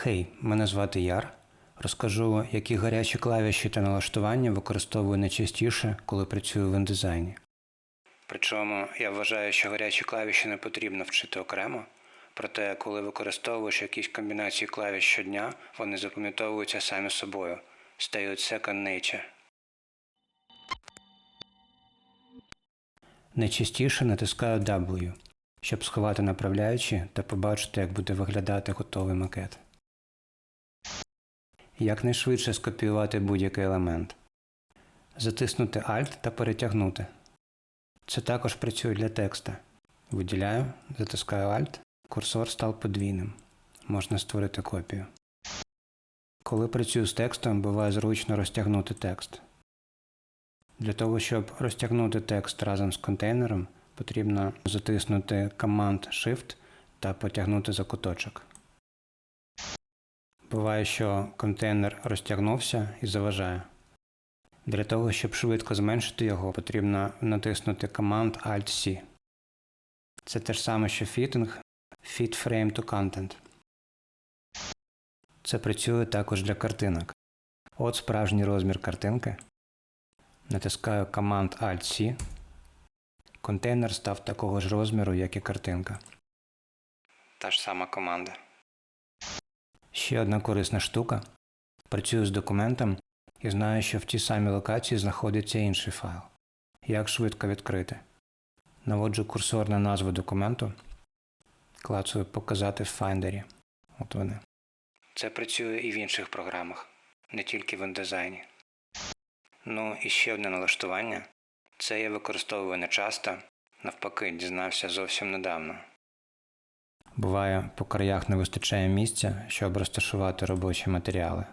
Хей, мене звати Яр. Розкажу, які гарячі клавіші та налаштування використовую найчастіше, коли працюю в індизайні. Причому я вважаю, що гарячі клавіші не потрібно вчити окремо, проте, коли використовуєш якісь комбінації клавіш щодня, вони запам'ятовуються самі собою, стають second nature. Найчастіше натискаю W, щоб сховати направляючі та побачити, як буде виглядати готовий макет. Якнайшвидше скопіювати будь-який елемент. Затиснути Alt та перетягнути. Це також працює для текста. Виділяю, затискаю Alt, курсор став подвійним. Можна створити копію. Коли працюю з текстом, буває зручно розтягнути текст. Для того, щоб розтягнути текст разом з контейнером, потрібно затиснути Command Shift та потягнути за куточок. Буває, що контейнер розтягнувся і заважає. Для того, щоб швидко зменшити його, потрібно натиснути Command Alt-C. Це те ж саме, що fitting Fit Frame to Content. Це працює також для картинок. От справжній розмір картинки. Натискаю Command Alt-C. Контейнер став такого ж розміру, як і картинка. Та ж сама команда. Ще одна корисна штука. Працюю з документом і знаю, що в тій самій локації знаходиться інший файл. Як швидко відкрити? Наводжу курсор на назву документу, клацаю Показати в Finder. От вони. Це працює і в інших програмах, не тільки в індизайні. Ну і ще одне налаштування. Це я використовую не часто, навпаки, дізнався зовсім недавно. Буває, по краях не вистачає місця, щоб розташувати робочі матеріали.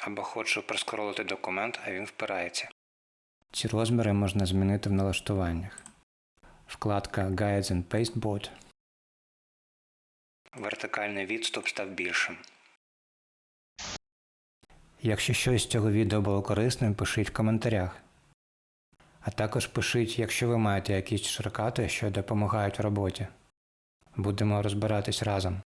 Або хочу проскролити документ, а він впирається. Ці розміри можна змінити в налаштуваннях. Вкладка Guides and Pasteboard. Вертикальний відступ став більшим. Якщо щось з цього відео було корисним, пишіть в коментарях. А також пишіть, якщо ви маєте якісь шоркати, що допомагають в роботі. Будемо розбиратись разом.